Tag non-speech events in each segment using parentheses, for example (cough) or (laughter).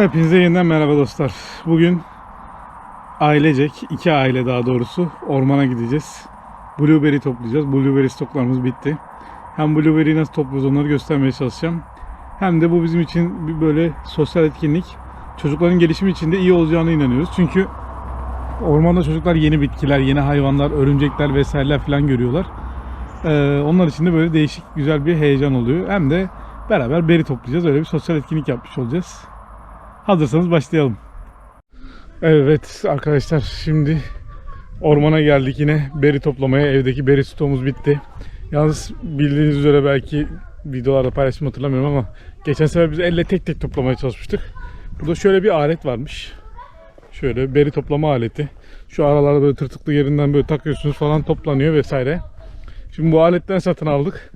Hepinize yeniden merhaba dostlar. Bugün ailecek, iki aile daha doğrusu ormana gideceğiz. Blueberry toplayacağız. Blueberry stoklarımız bitti. Hem blueberry nasıl topluyoruz onları göstermeye çalışacağım. Hem de bu bizim için bir böyle sosyal etkinlik. Çocukların gelişimi için de iyi olacağına inanıyoruz. Çünkü ormanda çocuklar yeni bitkiler, yeni hayvanlar, örümcekler vesaireler falan görüyorlar. Ee, onlar için de böyle değişik güzel bir heyecan oluyor. Hem de beraber beri toplayacağız. Öyle bir sosyal etkinlik yapmış olacağız. Hazırsanız başlayalım. Evet arkadaşlar şimdi ormana geldik yine beri toplamaya. Evdeki beri stoğumuz bitti. Yalnız bildiğiniz üzere belki videolarda paylaşım hatırlamıyorum ama geçen sefer biz elle tek tek toplamaya çalışmıştık. Burada şöyle bir alet varmış. Şöyle beri toplama aleti. Şu aralarda böyle tırtıklı yerinden böyle takıyorsunuz falan toplanıyor vesaire. Şimdi bu aletten satın aldık.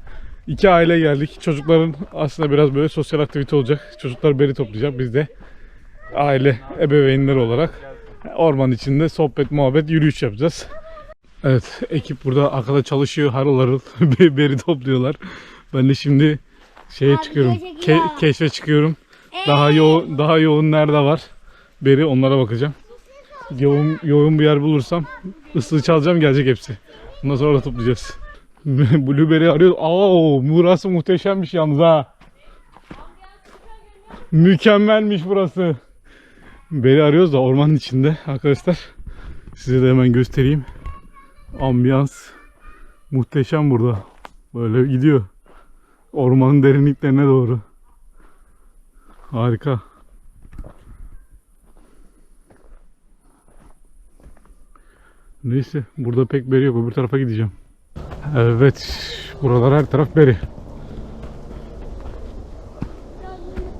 İki aile geldik. Çocukların aslında biraz böyle sosyal aktivite olacak. Çocuklar beri toplayacak. Biz de aile ebeveynler olarak orman içinde sohbet, muhabbet, yürüyüş yapacağız. Evet, ekip burada arkada çalışıyor. Harıl harıl (laughs) beri topluyorlar. Ben de şimdi şeye Abi çıkıyorum. ke- keşfe çıkıyorum. Daha yoğun daha yoğun nerede var? Beri onlara bakacağım. Yoğun yoğun bir yer bulursam ıslığı çalacağım gelecek hepsi. Ondan sonra toplayacağız. (laughs) Blueberry arıyor. Aa, burası muhteşemmiş yalnız ha. Mükemmelmiş burası. Beri arıyoruz da ormanın içinde arkadaşlar. Size de hemen göstereyim. Ambiyans muhteşem burada. Böyle gidiyor. Ormanın derinliklerine doğru. Harika. Neyse burada pek beri yok. Öbür tarafa gideceğim. Evet. Buralar her taraf beri.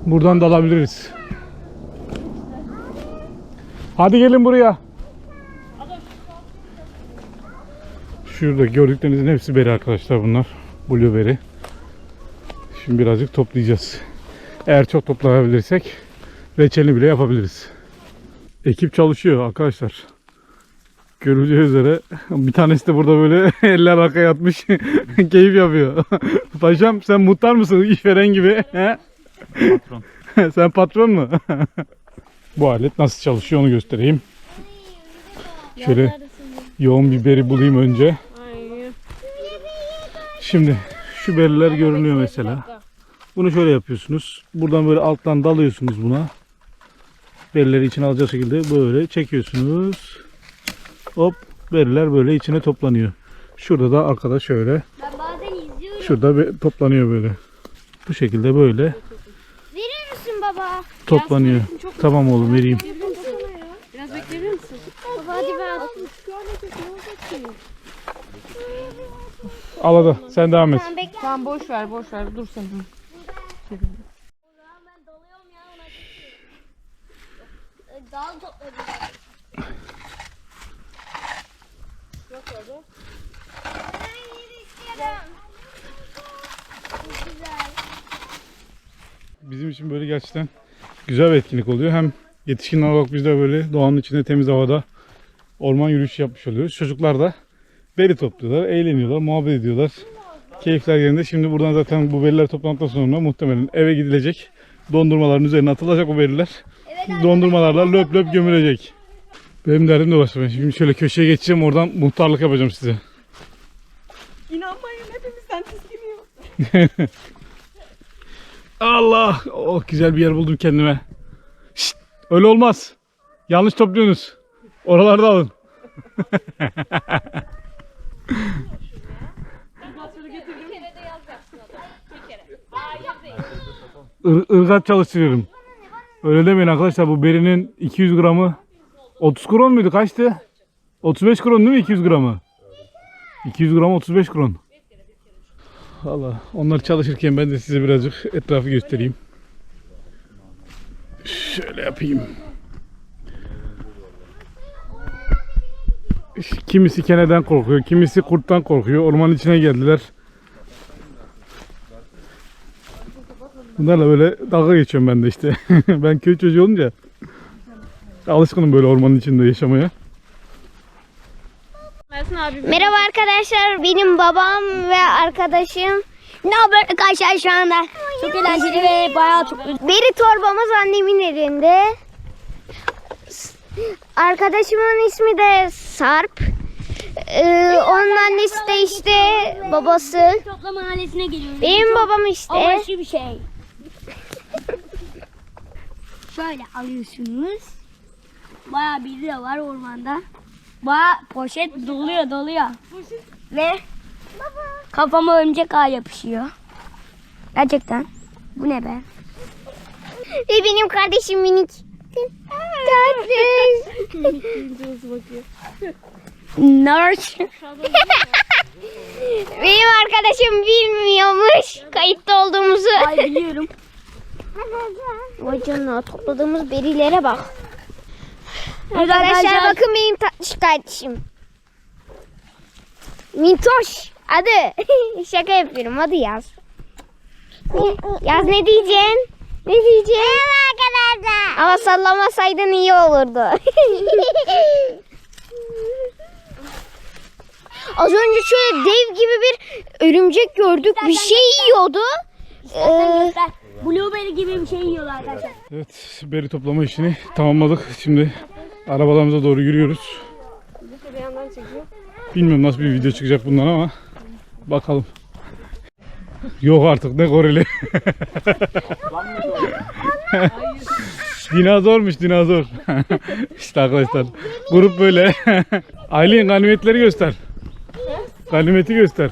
Buradan dalabiliriz. Hadi gelin buraya. Şurada gördüklerinizin hepsi beri arkadaşlar bunlar. Blueberry. Şimdi birazcık toplayacağız. Eğer çok toplayabilirsek reçelini bile yapabiliriz. Ekip çalışıyor arkadaşlar. Görüleceği üzere bir tanesi de burada böyle (laughs) eller arkaya yatmış (laughs) keyif yapıyor. (laughs) Paşam sen muhtar mısın işveren gibi? he? Patron. sen patron mu? Bu alet nasıl çalışıyor onu göstereyim. Şöyle yoğun bir beri bulayım önce. Şimdi şu beriler görünüyor mesela. Bunu şöyle yapıyorsunuz. Buradan böyle alttan dalıyorsunuz buna. Berileri içine alacak şekilde böyle çekiyorsunuz. Hop beriler böyle içine toplanıyor. Şurada da arkada şöyle. Şurada toplanıyor böyle. Bu şekilde böyle Verir misin baba? toplanıyor. Tamam oğlum vereyim. Biraz bekleyebilir misin? Baba hadi ver. Al hadi sen devam et. Bekle. Tamam boş ver boş ver dur sen. Ben dalıyorum ya ona. Dal topladım. Ben yeri istiyorum. Çok güzel. Bizim için böyle gerçekten güzel bir etkinlik oluyor. Hem yetişkinler olarak biz de böyle doğanın içinde temiz havada orman yürüyüşü yapmış oluyoruz. Çocuklar da beri topluyorlar, eğleniyorlar, muhabbet ediyorlar. Keyifler yerinde. Şimdi buradan zaten bu beriler toplandıktan sonra muhtemelen eve gidilecek. Dondurmaların üzerine atılacak o beriler. Evet Dondurmalarla löp löp gömülecek. Benim derdim de. Ben şimdi şöyle köşeye geçeceğim oradan muhtarlık yapacağım size. İnanmayın hepimizden tiskiniyor. (laughs) Allah! Oh güzel bir yer buldum kendime. Şşt, öyle olmaz. Yanlış topluyorsunuz. Oralarda alın. Ir, ırgat çalıştırıyorum. Öyle demeyin arkadaşlar bu berinin 200 gramı 30 kron muydu kaçtı? 35 kron değil mi 200 gramı? 200 gram 35 kron. Valla onlar çalışırken ben de size birazcık etrafı göstereyim. Şöyle yapayım. Kimisi keneden korkuyor, kimisi kurttan korkuyor. Ormanın içine geldiler. Bunlarla böyle dalga geçiyorum ben de işte. (laughs) ben köy çocuğu olunca alışkınım böyle ormanın içinde yaşamaya. Merhaba arkadaşlar. Benim babam ve arkadaşım Ne haber arkadaşlar şu anda? Çok eğlenceli ve bayağı çok... Beri torbamız annemin elinde. Arkadaşımın ismi de Sarp. Ee, onun annesi de işte babası. Topla mahallesine geliyoruz. Benim babam işte. Amaçlı bir şey. (laughs) Şöyle alıyorsunuz. Bayağı biri de var ormanda. Bayağı poşet doluyor doluyor. Ve kafama örümcek ağ yapışıyor. Gerçekten. Bu ne be? Ve benim kardeşim minik. Tatlı. Nurse. (laughs) Benim arkadaşım bilmiyormuş kayıtta olduğumuzu. Ay biliyorum. Vay canına topladığımız berilere bak. Arkadaşlar bakın benim tatlış kardeşim. Mintoş adı. (laughs) Şaka yapıyorum hadi yaz. Yaz ne diyeceksin? Ne diyeceksin? arkadaşlar. Ama sallamasaydın iyi olurdu. (laughs) Az önce şöyle dev gibi bir örümcek gördük. Bir şey yiyordu. Ee, Blueberry gibi bir şey yiyorlar arkadaşlar. Evet, beri toplama işini tamamladık. Şimdi arabalarımıza doğru yürüyoruz. Bir yandan çekiyor. Bilmiyorum nasıl bir video çıkacak bundan ama bakalım. Yok artık ne gorili. (laughs) dinozormuş dinozor. (laughs) işte arkadaşlar grup böyle. (laughs) Aylin ganimetleri göster. Ganimeti göster.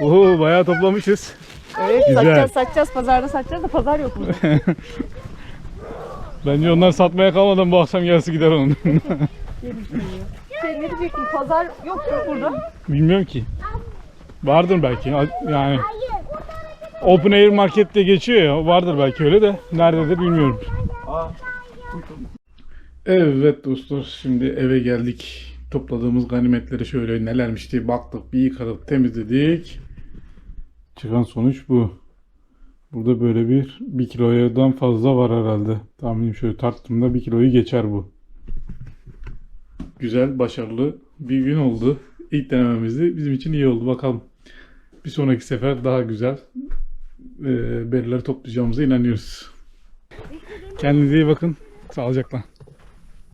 Oo bayağı toplamışız. Evet Güzel. satacağız satacağız pazarda satacağız da pazar yok burada. Bence onlar satmaya kalmadan bu akşam yarısı gider onun. (laughs) şey ne diyecektim pazar yok yok burada. Bilmiyorum ki. Vardır belki. Yani Open Air Market diye geçiyor ya. Vardır belki öyle de. Nerededir bilmiyorum. Evet dostlar şimdi eve geldik. Topladığımız ganimetleri şöyle nelermiş diye baktık. Bir yıkadık temizledik. Çıkan sonuç bu. Burada böyle bir 1 kilodan fazla var herhalde. Tahminim şöyle tarttığımda 1 kiloyu geçer bu. Güzel, başarılı bir gün oldu. İlk denememizdi. Bizim için iyi oldu. Bakalım. Bir sonraki sefer daha güzel e, berileri toplayacağımıza inanıyoruz. Kendinize iyi bakın. Sağlıcakla.